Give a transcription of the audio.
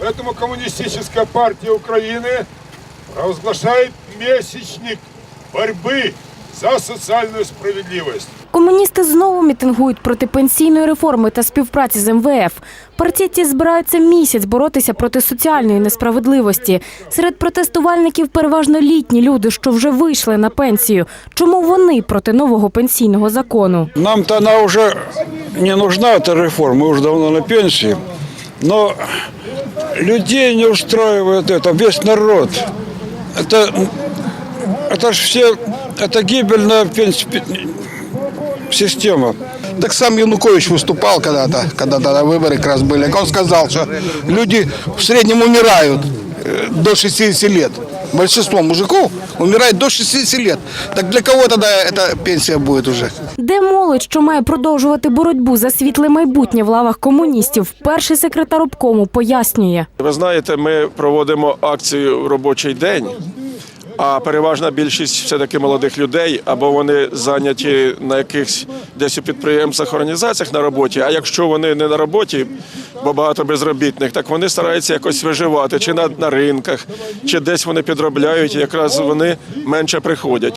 Поэтому Коммунистическая партия Украины провозглашает месячник борьбы за социальную справедливость. Комуністи знову мітингують проти пенсійної реформи та співпраці з МВФ. Партійці збираються місяць боротися проти соціальної несправедливості. Серед протестувальників переважно літні люди, що вже вийшли на пенсію. Чому вони проти нового пенсійного закону? Нам-то она уже не нужна, эта реформа, мы уже давно на пенсии. Но людей не устраивает это, весь народ. Это, это ж все, это гибельная пенс- пе- система. Так сам Янукович выступал когда-то, когда тогда выборы как раз были. Он сказал, что люди в среднем умирают э, до 60 лет. Большинство мужиков умирает до 60 лет. Так для кого тогда эта пенсия будет уже? Де молодь, що має продовжувати боротьбу за світле майбутнє в лавах комуністів, перший секретар обкому пояснює. Ви знаєте, ми проводимо акцію в робочий день, а переважна більшість все-таки молодих людей або вони зайняті на якихось десь у підприємствах, організаціях на роботі. А якщо вони не на роботі, бо багато безробітних, так вони стараються якось виживати, чи на, на ринках, чи десь вони підробляють, і якраз вони менше приходять.